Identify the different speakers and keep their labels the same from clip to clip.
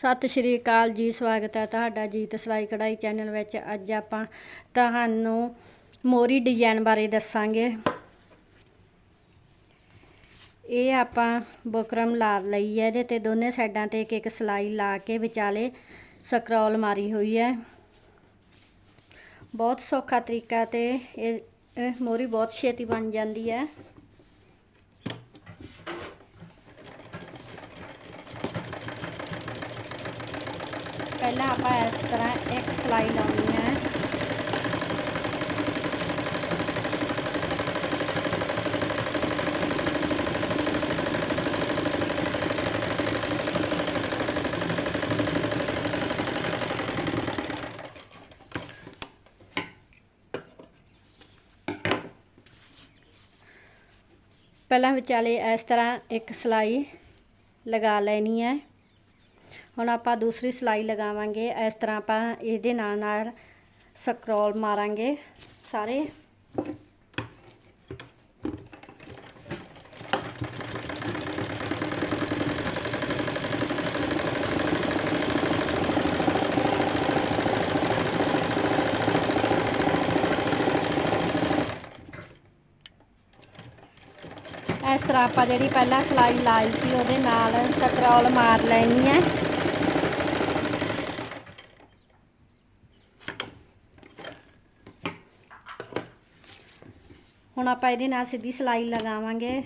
Speaker 1: ਸਤਿ ਸ਼੍ਰੀ ਅਕਾਲ ਜੀ, ਸਵਾਗਤ ਹੈ ਤੁਹਾਡਾ ਜੀਤ ਸਿਲਾਈ ਕਢਾਈ ਚੈਨਲ ਵਿੱਚ। ਅੱਜ ਆਪਾਂ ਤੁਹਾਨੂੰ ਮੋਰੀ ਡਿਜ਼ਾਈਨ ਬਾਰੇ ਦੱਸਾਂਗੇ। ਇਹ ਆਪਾਂ ਬੁਕਰਮ ਲਾ ਲਈ ਹੈ, ਇਹਦੇ ਤੇ ਦੋਨੇ ਸਾਈਡਾਂ ਤੇ ਇੱਕ ਇੱਕ ਸਿਲਾਈ ਲਾ ਕੇ ਵਿਚਾਲੇ ਸਕਰੋਲ ਮਾਰੀ ਹੋਈ ਹੈ। ਬਹੁਤ ਸੌਖਾ ਤਰੀਕਾ ਤੇ ਇਹ ਇਹ ਮੋਰੀ ਬਹੁਤ ਛੇਤੀ ਬਣ ਜਾਂਦੀ ਹੈ। ਪਹਿਲਾਂ ਆਪਾਂ ਇਸ ਤਰ੍ਹਾਂ ਇੱਕ ਸਲਾਈ ਲਾਉਣੀ ਹੈ। ਪਹਿਲਾਂ ਵਿਚਾਲੇ ਇਸ ਤਰ੍ਹਾਂ ਇੱਕ ਸਲਾਈ ਲਗਾ ਲੈਣੀ ਹੈ। ਹੁਣ ਆਪਾਂ ਦੂਸਰੀ ਸਿਲਾਈ ਲਗਾਵਾਂਗੇ। ਇਸ ਤਰ੍ਹਾਂ ਆਪਾਂ ਇਹਦੇ ਨਾਲ ਨਾਲ ਸਕਰੋਲ ਮਾਰਾਂਗੇ ਸਾਰੇ। ਇਸ ਤਰ੍ਹਾਂ ਆਪਾਂ ਜਿਹੜੀ ਪਹਿਲਾਂ ਸਲਾਈ ਲਾਈ ਸੀ, ਉਹਦੇ ਨਾਲ ਸਕਰੋਲ ਮਾਰ ਲੈਣੀ ਹੈ। ਹੁਣ ਆਪਾਂ ਇਹਦੇ ਨਾਲ ਸਿੱਧੀ ਸਲਾਈ ਲਗਾਵਾਂਗੇ।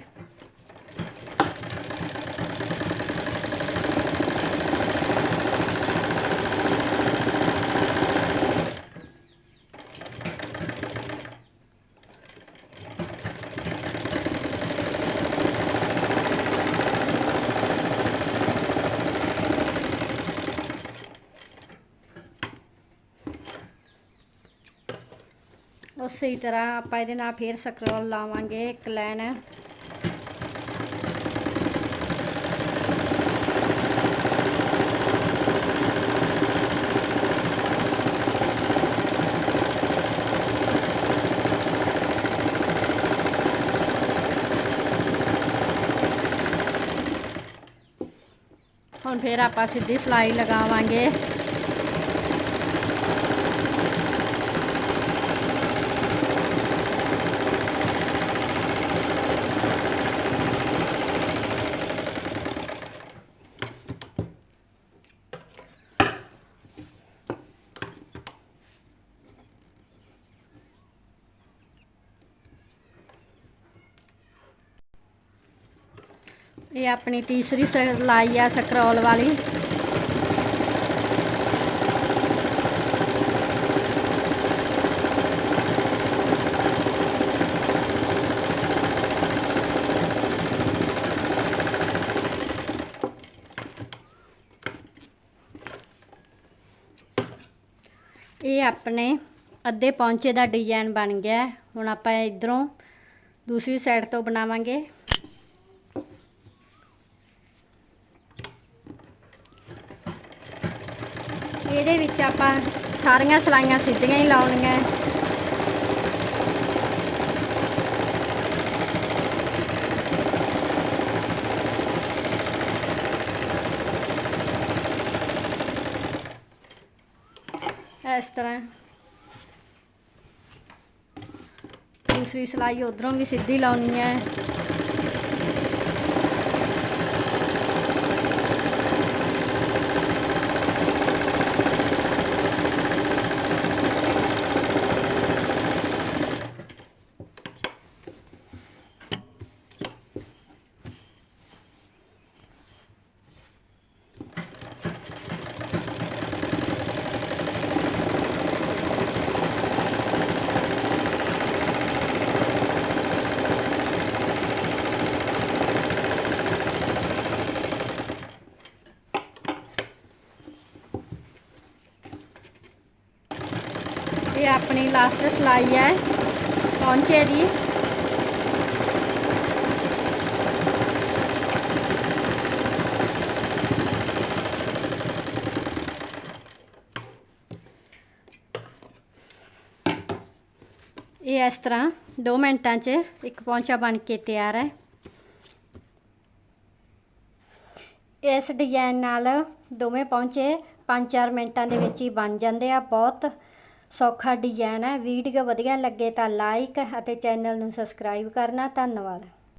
Speaker 1: ਉਸੇ ਤਰ੍ਹਾਂ ਆਪਾਂ ਇਹਦੇ ਨਾਲ ਫੇਰ ਸਕਰੋਲ ਲਾਵਾਂਗੇ ਇੱਕ ਲਾਈਨ। ਹੁਣ ਫੇਰ ਆਪਾਂ ਸਿੱਧੀ ਸਲਾਈ ਲਗਾਵਾਂਗੇ। ਇਹ ਆਪਣੀ ਤੀਸਰੀ ਸਲਾਈ ਆ ਸਕਰੋਲ ਵਾਲੀ। ਇਹ ਆਪਣੇ ਅੱਧੇ ਪੌਂਚੇ ਦਾ ਡਿਜ਼ਾਈਨ ਬਣ ਗਿਆ। ਹੁਣ ਆਪਾਂ ਇਧਰੋਂ ਦੂਸਰੀ ਸਾਈਡ ਤੋਂ ਬਣਾਵਾਂਗੇ। ਇਹਦੇ ਵਿੱਚ ਆਪਾਂ ਸਾਰੀਆਂ ਸਲਾਈਆਂ ਸਿੱਧੀਆਂ ਹੀ ਲਾਉਣੀਆਂ। ਇਸ ਤਰ੍ਹਾਂ। ਦੂਸਰੀ ਸਲਾਈ ਉਧਰੋਂ ਵੀ ਸਿੱਧੀ ਲਾਉਣੀ ਹੈ। ਇਹ ਆਪਣੀ ਲਾਸਟ ਸਲਾਈ ਹੈ ਪਹੁੰਚੇ ਦੀ। ਇਹ ਇਸ ਤਰ੍ਹਾਂ 2 ਮਿੰਟਾਂ 'ਚ ਇੱਕ ਪੌਂਚਾ ਬਣ ਕੇ ਤਿਆਰ ਹੈ। ਇਸ ਡਿਜ਼ਾਈਨ ਨਾਲ ਦੋਵੇਂ ਪਹੁੰਚੇ 5-4 ਮਿੰਟਾਂ ਦੇ ਵਿੱਚ ਹੀ ਬਣ ਜਾਂਦੇ ਆ, ਬਹੁਤ ਸੌਖਾ ਡਿਜ਼ਾਈਨ ਹੈ ਵੀਡੀਓ ਵਧੀਆ ਲੱਗੇ ਤਾਂ ਲਾਈਕ ਅਤੇ ਚੈਨਲ ਨੂੰ ਸਬਸਕ੍ਰਾਈਬ ਕਰਨਾ ਧੰਨਵਾਦ।